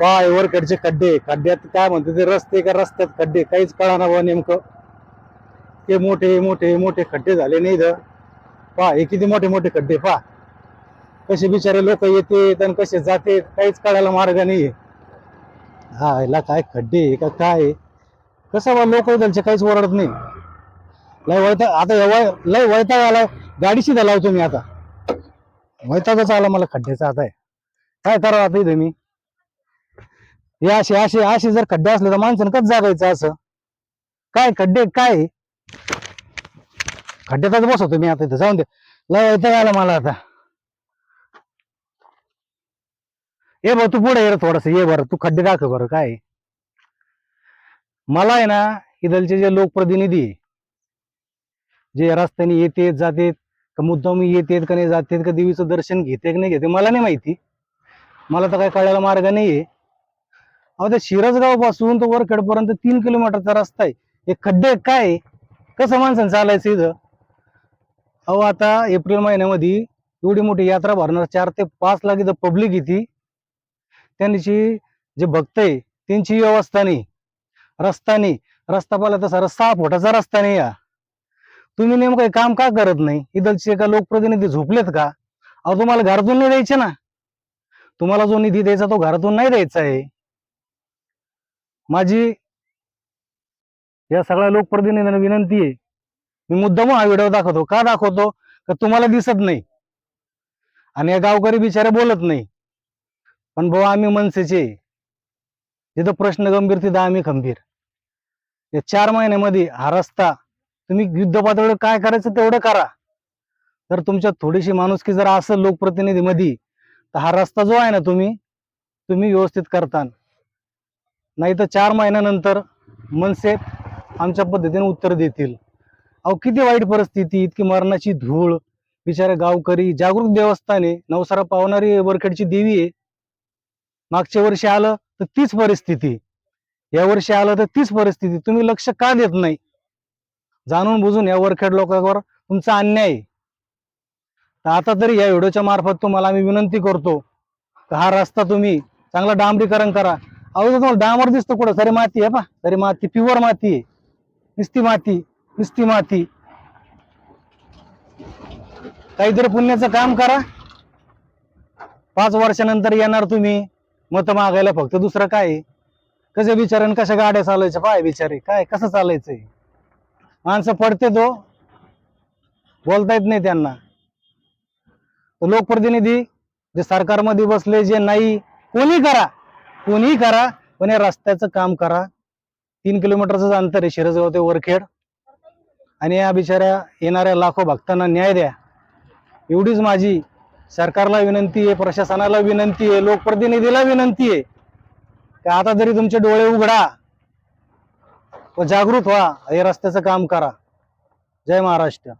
पाय वरकडचे खड्डे खड्ड्यात काय म्हणते ते रस्ते का रस्त्यात खड्डे काहीच कळाना बा नेमकं. ते मोठे मोठे मोठे खड्डे झाले नाही इथं. पा हे किती मोठे मोठे खड्डे पा कसे बिचारे लोक येते आणि कसे जाते काहीच कळायला मार्ग नाही हा ह्याला काय खड्डे आहे का काय आहे? कसं बा लोक त्यांचे काहीच ओरडत नाही. लय वैता आता लय वैताग आलाय. गाडी शिदा लावतो मी आता. वैतागच आला मला खड्ड्याचा आता. काय करावं आता इथे मी? हे असे असे असे जर खड्डे असले तर माणसानं कच जागायचं असं? काय खड्डे काय? खड्ड्यातच बसवतो मी आता इथं. जाऊन दे. लय वैताग आला मला आता. ये भाऊ तू पुढे ये थोडस. ये बरं तू खड्डे दाखव बरं. काय? मला आहे ना इथलचे जे लोकप्रतिनिधी आहे, जे रस्त्याने येते जातेत का मुद्दाम येतेत का नाही जातेत का देवीचं दर्शन घेते का नाही घेते मला नाही माहिती. मला तर काय कळायला मार्ग नाहीये. अहो त्या शिरसगावपासून तो वरखेडपर्यंत तीन किलोमीटरचा रस्ता आहे. हे खड्डे काय कसं माणसानं चालायचं इथं? अहो आता एप्रिल महिन्यामध्ये एवढी मोठी यात्रा भरणार चार ते पाच लाख इथं पब्लिक येते. त्यांची जे भक्त आहे त्यांची व्यवस्था नाही. रस्ता नाही. रस्ता पाहिला तसा रस्ता फुटाचा रस्ता नाही या तुम्ही नेमकं काम का करत नाही? इथलचे का लोकप्रतिनिधी झोपलेत का? अहो तुम्हाला घरातून नाही द्यायचे ना. तुम्हाला जो निधी द्यायचा तो घरातून नाही द्यायचा आहे. माझी या सगळ्या लोकप्रतिनिधींना विनंती आहे. मी मुद्दाम हा व्हिडिओ दाखवतो. का दाखवतो? का तुम्हाला दिसत नाही. आणि या गावकरी बिचारे बोलत नाही. पण भाऊ आम्ही मनसेचे आहे. जिथं प्रश्न गंभीर तिथं आम्ही खंबीर. या चार महिन्यामध्ये हा रस्ता तुम्ही युद्ध पातळीवर काय करायचं तेवढं करा. तर तुमच्या थोडीशी माणुसकी जर असेल लोकप्रतिनिधीमध्ये तर हा रस्ता जो आहे ना तुम्ही तुम्ही व्यवस्थित करता नाही तर चार महिन्यानंतर मनसे आमच्या पद्धतीने उत्तर देतील. अहो किती वाईट परिस्थिती इतकी मरणाची धूळ बिचारे गावकरी जागृत देवस्थाने नवसारा पावणारी वरखेडची देवी आहे. मागच्या वर्षी आलं तर तीच परिस्थिती. या वर्षी आलं तर तीच परिस्थिती. तुम्ही लक्ष का देत नाही? जाणून बुजून या वरखेड लोकांवर तुमचा अन्याय. तर आता तरी या व्हिडिओच्या मार्फत तुम्हाला आम्ही विनंती करतो का हा रस्ता तुम्ही चांगला डांबरीकरण करा. अहो तुम्हाला डांबर दिसतो कुठं? सरी माती आहे पा सरी माती प्युअर माती आहे. नुसती माती नुसती माती. काहीतरी पुण्याचं काम करा. पाच वर्षानंतर येणार तुम्ही. मत मागायला फक्त दुसरं काय आहे? कसे बिचारे कशा गाड्या चालायच्या पाय बिचारे काय कसं चालायचंय? माणसं पडते तो. बोलता येत नाही त्यांना. लोकप्रतिनिधी जे सरकारमध्ये बसले जे नाही कोणी करा. कोणी करा पण या रस्त्याचं काम करा. तीन किलोमीटरचं अंतर आहे शिरसगाव ते वरखेड. आणि या बिचाऱ्या येणाऱ्या लाखो भक्तांना न्याय द्या. एवढीच माझी सरकारला विनंती आहे प्रशासनाला विनंती आहे लोकप्रतिनिधीला विनंती आहे. की आता जरी तुमचे डोळे उघडा व जागृत व्हा. हे रस्त्याचं काम करा. जय महाराष्ट्र.